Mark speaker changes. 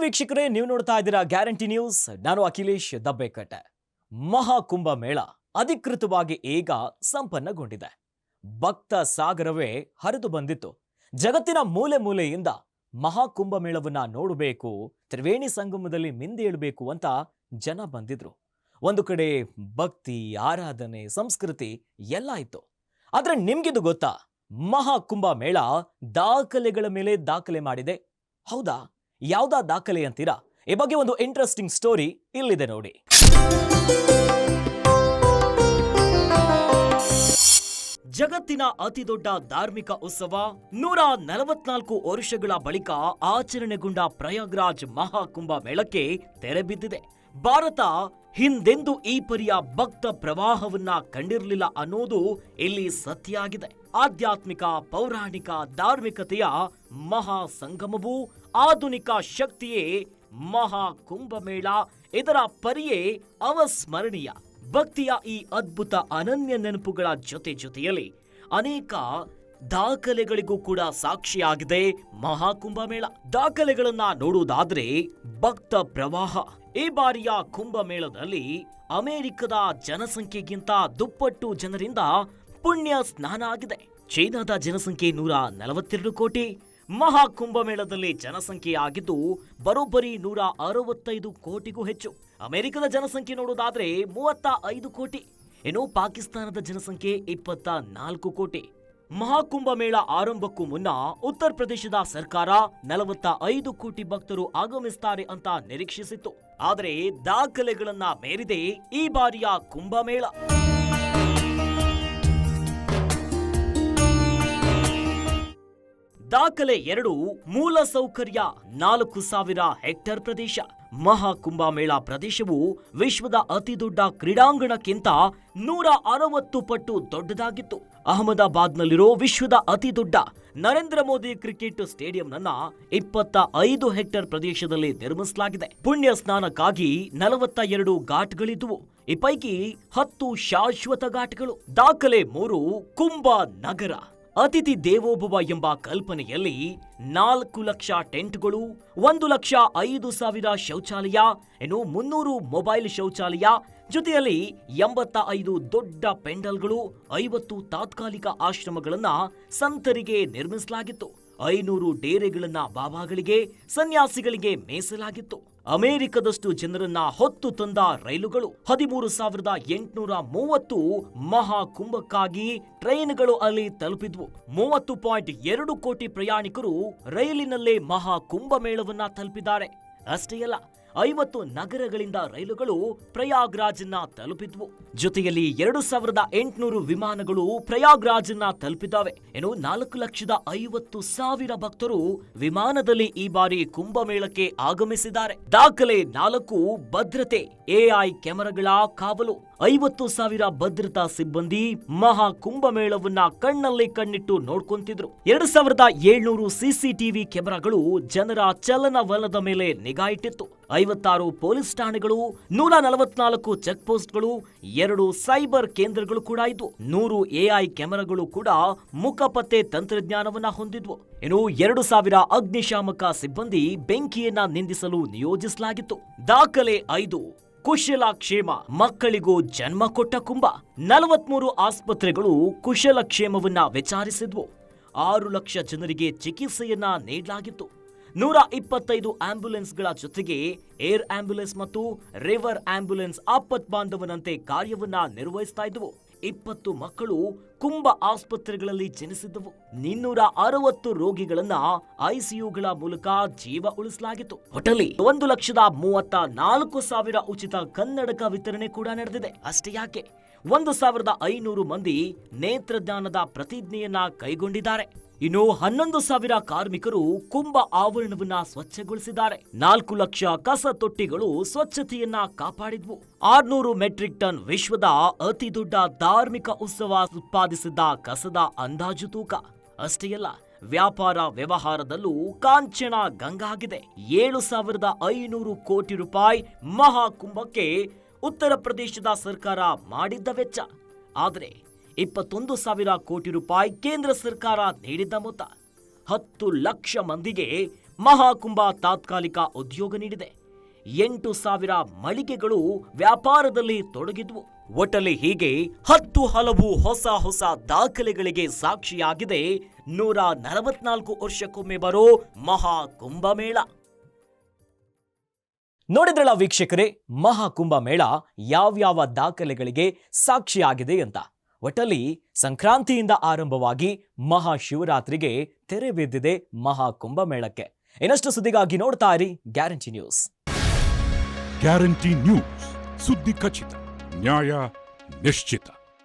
Speaker 1: ವೀಕ್ಷಕರೇ, ನೀವು ನೋಡ್ತಾ ಇದ್ದೀರಾ ಗ್ಯಾರಂಟಿ ನ್ಯೂಸ್. ನಾನು ಅಖಿಲೇಶ್ ದಬ್ಬೆಕಟ್ಟೆ. ಮಹಾಕುಂಭ ಮೇಳ ಅಧಿಕೃತವಾಗಿ ಈಗ ಸಂಪನ್ನಗೊಂಡಿದೆ. ಭಕ್ತ ಸಾಗರವೇ ಹರಿದು ಬಂದಿತ್ತು. ಜಗತ್ತಿನ ಮೂಲೆ ಮೂಲೆಯಿಂದ ಮಹಾಕುಂಭ ಮೇಳವನ್ನ ನೋಡಬೇಕು, ತ್ರಿವೇಣಿ ಸಂಗಮದಲ್ಲಿ ಮಿಂದೇಳಬೇಕು ಅಂತ ಜನ ಬಂದಿದ್ರು. ಒಂದು ಕಡೆ ಭಕ್ತಿ, ಆರಾಧನೆ, ಸಂಸ್ಕೃತಿ ಎಲ್ಲ ಇತ್ತು. ಆದ್ರೆ ನಿಮ್ಗಿದು ಗೊತ್ತಾ, ಮಹಾಕುಂಭ ಮೇಳ ದಾಖಲೆಗಳ ಮೇಲೆ ದಾಖಲೆ ಮಾಡಿದೆ. ಹೌದಾ? ಯಾವ್ದಾ ದಾಖಲೆ ಅಂತೀರಾ? ಈ ಬಗ್ಗೆ ಒಂದು ಇಂಟ್ರೆಸ್ಟಿಂಗ್ ಸ್ಟೋರಿ ಇಲ್ಲಿದೆ ನೋಡಿ. ಜಗತ್ತಿನ ಅತಿದೊಡ್ಡ ಧಾರ್ಮಿಕ ಉತ್ಸವ ನೂರ ನಲವತ್ನಾಲ್ಕು ವರ್ಷಗಳ ಬಳಿಕ ಆಚರಣೆಗೊಂಡ ಪ್ರಯಾಗ್ರಾಜ್ ಮಹಾಕುಂಭ ಮೇಳಕ್ಕೆ ತೆರೆ ಬಿದ್ದಿದೆ. ಭಾರತ ಹಿಂದೆಂದೂ ಈ ಪರಿಯ ಭಕ್ತ ಪ್ರವಾಹವನ್ನ ಕಂಡಿರಲಿಲ್ಲ ಅನ್ನೋದು ಇಲ್ಲಿ ಸತ್ಯ ಆಗಿದೆ ಆಧ್ಯಾತ್ಮಿಕ, ಪೌರಾಣಿಕ, ಧಾರ್ಮಿಕತೆಯ ಮಹಾ ಸಂಗಮವು ಆಧುನಿಕ ಶಕ್ತಿಯೇ ಮಹಾ ಕುಂಭಮೇಳ. ಇದರ ಪರಿಯೇ ಅವಸ್ಮರಣೀಯ. ಭಕ್ತಿಯ ಈ ಅದ್ಭುತ ಅನನ್ಯ ನೆನಪುಗಳ ಜೊತೆ ಜೊತೆಯಲ್ಲಿ ಅನೇಕ ದಾಖಲೆಗಳಿಗೂ ಕೂಡ ಸಾಕ್ಷಿಯಾಗಿದೆ ಮಹಾಕುಂಭಮೇಳ ದಾಖಲೆಗಳನ್ನ ನೋಡುವುದಾದ್ರೆ ಭಕ್ತ ಪ್ರವಾಹ. ಈ ಬಾರಿಯ ಕುಂಭಮೇಳದಲ್ಲಿ ಅಮೆರಿಕದ ಜನಸಂಖ್ಯೆಗಿಂತ ದುಪ್ಪಟ್ಟು ಜನರಿಂದ ಪುಣ್ಯ ಸ್ನಾನ ಆಗಿದೆ. ಚೀನಾದ ಜನಸಂಖ್ಯೆ ನೂರ ನಲವತ್ತೆರಡು ಕೋಟಿ. ಮಹಾಕುಂಭಮೇಳದಲ್ಲಿ ಜನಸಂಖ್ಯೆ ಆಗಿದ್ದು ಬರೋಬ್ಬರಿ ನೂರ ಅರವತ್ತೈದು ಕೋಟಿಗೂ ಹೆಚ್ಚು. ಅಮೆರಿಕದ ಜನಸಂಖ್ಯೆ ನೋಡೋದಾದ್ರೆ ಮೂವತ್ತ ಐದು ಕೋಟಿ. ಇನ್ನು ಪಾಕಿಸ್ತಾನದ ಜನಸಂಖ್ಯೆ ಇಪ್ಪತ್ತ ನಾಲ್ಕು ಕೋಟಿ. ಮಹಾಕುಂಭಮೇಳ ಆರಂಭಕ್ಕೂ ಮುನ್ನ ಉತ್ತರ ಪ್ರದೇಶದ ಸರ್ಕಾರ ನಲವತ್ತ ಐದು ಕೋಟಿ ಭಕ್ತರು ಆಗಮಿಸ್ತಾರೆ ಅಂತ ನಿರೀಕ್ಷಿಸಿತ್ತು. ಆದರೆ ದಾಖಲೆಗಳನ್ನ ಮೇರಿದೆ ಈ ಬಾರಿಯ ಕುಂಭಮೇಳ. ದಾಖಲೆ ಎರಡು, ಮೂಲ ಸೌಕರ್ಯ ನಾಲ್ಕು ಸಾವಿರ ಹೆಕ್ಟೇರ್ ಪ್ರದೇಶ. ಮಹಾಕುಂಭ ಮೇಳ ಪ್ರದೇಶವು ವಿಶ್ವದ ಅತಿದೊಡ್ಡ ಕ್ರೀಡಾಂಗಣಕ್ಕಿಂತ ನೂರ ಅರವತ್ತು ಪಟ್ಟು ದೊಡ್ಡದಾಗಿತ್ತು. ಅಹಮದಾಬಾದ್ನಲ್ಲಿರೋ ವಿಶ್ವದ ಅತಿದೊಡ್ಡ ನರೇಂದ್ರ ಮೋದಿ ಕ್ರಿಕೆಟ್ ಸ್ಟೇಡಿಯಂನನ್ನ ಇಪ್ಪತ್ತ ಐದು ಹೆಕ್ಟೇರ್ ಪ್ರದೇಶದಲ್ಲಿ ನಿರ್ಮಿಸಲಾಗಿದೆ. ಪುಣ್ಯ ಸ್ನಾನಕ್ಕಾಗಿ ನಲವತ್ತ ಎರಡು ಘಾಟ್ಗಳಿದ್ವು. ಈ ಪೈಕಿ ಹತ್ತು ಶಾಶ್ವತ ಘಾಟ್ಗಳು. ದಾಖಲೆ ಮೂರು, ಕುಂಭ ನಗರ. ಅತಿಥಿ ದೇವೋಭವ ಎಂಬ ಕಲ್ಪನೆಯಲ್ಲಿ ನಾಲ್ಕು ಲಕ್ಷ ಟೆಂಟ್ಗಳು, ಒಂದು ಲಕ್ಷ ಐದು ಸಾವಿರ ಶೌಚಾಲಯ, ಇನ್ನು ಮುನ್ನೂರು ಮೊಬೈಲ್ ಶೌಚಾಲಯ, ಜೊತೆಯಲ್ಲಿ ಎಂಬತ್ತ ಐದು ದೊಡ್ಡ ಪೆಂಡಲ್ಗಳು, ಐವತ್ತು ತಾತ್ಕಾಲಿಕ ಆಶ್ರಮಗಳನ್ನ ಸಂತರಿಗೆ ನಿರ್ಮಿಸಲಾಗಿತ್ತು. ಐನೂರು ಡೇರೆಗಳನ್ನ ಬಾಬಾಗಳಿಗೆ, ಸನ್ಯಾಸಿಗಳಿಗೆ ಮೀಸಲಾಗಿತ್ತು. ಅಮೆರಿಕದಷ್ಟು ಜನರನ್ನ ಹೊತ್ತು ತಂದ ರೈಲುಗಳು ಹದಿಮೂರು ಸಾವಿರದ ಎಂಟುನೂರ ಮೂವತ್ತು ಮಹಾಕುಂಭಕ್ಕಾಗಿ ಟ್ರೈನ್ಗಳು ಅಲ್ಲಿ ತಲುಪಿದ್ವು. ಮೂವತ್ತು ಪಾಯಿಂಟ್ ಎರಡು ಕೋಟಿ ಪ್ರಯಾಣಿಕರು ರೈಲಿನಲ್ಲೇ ಮಹಾಕುಂಭ ಕುಂಭಮೇಳವನ್ನ ತಲುಪಿದ್ದಾರೆ. ಅಷ್ಟೇ ಅಲ್ಲ ಐವತ್ತು ನಗರಗಳಿಂದ ರೈಲುಗಳು ಪ್ರಯಾಗ್ರಾಜ್ನ ತಲುಪಿದ್ವು. ಜೊತೆಯಲ್ಲಿ ಎರಡು ಸಾವಿರದ ಎಂಟುನೂರು ವಿಮಾನಗಳು ಪ್ರಯಾಗ್ರಾಜ್ನ ತಲುಪಿದ್ದಾವೆ. ಇನ್ನು ನಾಲ್ಕು ಲಕ್ಷದ ಐವತ್ತು ಸಾವಿರ ಭಕ್ತರು ವಿಮಾನದಲ್ಲಿ ಈ ಬಾರಿ ಕುಂಭಮೇಳಕ್ಕೆ ಆಗಮಿಸಿದ್ದಾರೆ. ದಾಖಲೆ ನಾಲ್ಕು, ಭದ್ರತೆ ಎಐ ಕ್ಯಾಮೆರಾಗಳ ಕಾವಲು. ಐವತ್ತು ಸಾವಿರ ಭದ್ರತಾ ಸಿಬ್ಬಂದಿ ಮಹಾ ಕುಂಭಮೇಳವನ್ನ ಕಣ್ಣಲ್ಲಿ ಕಣ್ಣಿಟ್ಟು ನೋಡ್ಕೊಂತಿದ್ರು. ಎರಡು ಸಾವಿರದ ಏಳ್ನೂರು ಸಿಸಿಟಿವಿ ಕ್ಯಾಮೆರಾಗಳು ಜನರ ಚಲನವಲನದ ಮೇಲೆ ನಿಗಾ ಇಟ್ಟಿತ್ತು. ಐವತ್ತಾರು ಪೊಲೀಸ್ ಠಾಣೆಗಳು, ನೂರ ನಲವತ್ನಾಲ್ಕು ಚೆಕ್ ಪೋಸ್ಟ್ಗಳು, ಎರಡು ಸೈಬರ್ ಕೇಂದ್ರಗಳು ಕೂಡ ಇದ್ವು. ನೂರು ಎಐ ಕ್ಯಾಮೆರಾಗಳು ಕೂಡ ಮುಖಪತ್ತೆ ತಂತ್ರಜ್ಞಾನವನ್ನ ಹೊಂದಿದ್ವು. ಇನ್ನು ಎರಡು ಸಾವಿರ ಅಗ್ನಿಶಾಮಕ ಸಿಬ್ಬಂದಿ ಬೆಂಕಿಯನ್ನ ನಿಂದಿಸಲು ನಿಯೋಜಿಸಲಾಗಿತ್ತು. ದಾಖಲೆ ಐದು, ಕುಶಲಕ್ಷೇಮ, ಮಕ್ಕಳಿಗೂ ಜನ್ಮ ಕೊಟ್ಟ ಕುಂಭ ನಲವತ್ಮೂರು ಆಸ್ಪತ್ರೆಗಳು ಕುಶಲಕ್ಷೇಮವನ್ನ ವಿಚಾರಿಸಿದ್ವು. ಆರು ಲಕ್ಷ ಜನರಿಗೆ ಚಿಕಿತ್ಸೆಯನ್ನ ನೀಡಲಾಗಿತ್ತು. ನೂರ ಇಪ್ಪತ್ತೈದು ಆಂಬ್ಯುಲೆನ್ಸ್ಗಳ ಜೊತೆಗೆ ಏರ್ ಆಂಬ್ಯುಲೆನ್ಸ್ ಮತ್ತು ರಿವರ್ ಆಂಬ್ಯುಲೆನ್ಸ್ ಆಪತ್ ಬಾಂಧವನಂತೆ ಕಾರ್ಯವನ್ನ ನಿರ್ವಹಿಸ್ತಾ ಇದ್ದವು. ಇಪ್ಪತ್ತು ಮಕ್ಕಳು ಕುಂಭ ಆಸ್ಪತ್ರೆಗಳಲ್ಲಿ ಜನಿಸಿದ್ದವು. ಇನ್ನೂರ ಅರವತ್ತು ರೋಗಿಗಳನ್ನ ಐಸಿಯುಗಳ ಮೂಲಕ ಜೀವ ಉಳಿಸಲಾಗಿತ್ತು. ಒಟ್ಟಲ್ಲಿ ಒಂದು ಲಕ್ಷದ ಮೂವತ್ತ ನಾಲ್ಕು ಸಾವಿರ ಉಚಿತ ಕನ್ನಡಕ ವಿತರಣೆ ಕೂಡ ನಡೆದಿದೆ. ಅಷ್ಟೇ ಯಾಕೆ? ಒಂದು ಸಾವಿರದ ಐನೂರು ಮಂದಿ ನೇತ್ರಜ್ಞಾನದ ಪ್ರತಿಜ್ಞೆಯನ್ನ ಕೈಗೊಂಡಿದ್ದಾರೆ. ಇನ್ನು ಹನ್ನೊಂದು ಸಾವಿರ ಕಾರ್ಮಿಕರು ಕುಂಭ ಆವರಣವನ್ನ ಸ್ವಚ್ಛಗೊಳಿಸಿದ್ದಾರೆ. ನಾಲ್ಕು ಲಕ್ಷ ಕಸ ತೊಟ್ಟಿಗಳು ಸ್ವಚ್ಛತೆಯನ್ನ ಕಾಪಾಡಿದ್ವು. ಆರ್ನೂರು ಮೆಟ್ರಿಕ್ ಟನ್ ವಿಶ್ವದ ಅತಿ ದೊಡ್ಡ ಧಾರ್ಮಿಕ ಉತ್ಸವ ಉತ್ಪಾದಿಸಿದ್ದ ಕಸದ ಅಂದಾಜು ತೂಕ. ಅಷ್ಟೇ ಅಲ್ಲ, ವ್ಯಾಪಾರ ವ್ಯವಹಾರದಲ್ಲೂ ಕಾಂಚನ ಗಂಗಾಗಿದೆ ಏಳು ಸಾವಿರದ ಐನೂರು ಕೋಟಿ ರೂಪಾಯಿ ಮಹಾಕುಂಭಕ್ಕೆ ಉತ್ತರ ಪ್ರದೇಶದ ಸರ್ಕಾರ ಮಾಡಿದ್ದ ವೆಚ್ಚ. ಆದರೆ ಇಪ್ಪತ್ತೊಂದು ಸಾವಿರ ಕೋಟಿ ರೂಪಾಯಿ ಕೇಂದ್ರ ಸರ್ಕಾರ ನೀಡಿದ್ದ ಮೊತ್ತ. ಹತ್ತು ಲಕ್ಷ ಮಂದಿಗೆ ಮಹಾಕುಂಭ ತಾತ್ಕಾಲಿಕ ಉದ್ಯೋಗ ನೀಡಿದೆ. ಎಂಟು ಸಾವಿರ ಮಳಿಗೆಗಳು ವ್ಯಾಪಾರದಲ್ಲಿ ತೊಡಗಿದ್ವು. ಒಟ್ಟಲ್ಲಿ ಹೀಗೆ ಹತ್ತು ಹಲವು ಹೊಸ ಹೊಸ ದಾಖಲೆಗಳಿಗೆ ಸಾಕ್ಷಿಯಾಗಿದೆ ನೂರ ನಲವತ್ನಾಲ್ಕು ವರ್ಷಕ್ಕೊಮ್ಮೆ ಬರೋ ಮಹಾಕುಂಭಮೇಳ ನೋಡಿದ್ರಲ್ಲ ವೀಕ್ಷಕರೇ, ಮಹಾಕುಂಭ ಮೇಳ ಯಾವ್ಯಾವ ದಾಖಲೆಗಳಿಗೆ ಸಾಕ್ಷಿಯಾಗಿದೆ ಅಂತ? ಒಟ್ಟಲ್ಲಿ ಸಂಕ್ರಾಂತಿಯಿಂದ ಆರಂಭವಾಗಿ ಮಹಾಶಿವರಾತ್ರಿಗೆ ತೆರೆ ಬಿದ್ದಿದೆ ಮಹಾಕುಂಭಮೇಳಕ್ಕೆ. ಇನ್ನಷ್ಟು ಸುದ್ದಿಗಾಗಿ ನೋಡ್ತಾ ಇರಿ ಗ್ಯಾರಂಟಿ ನ್ಯೂಸ್.
Speaker 2: Guarantee news. ಸುದ್ದಿ ಖಚಿತ, ನ್ಯಾಯ ನಿಶ್ಚಿತ.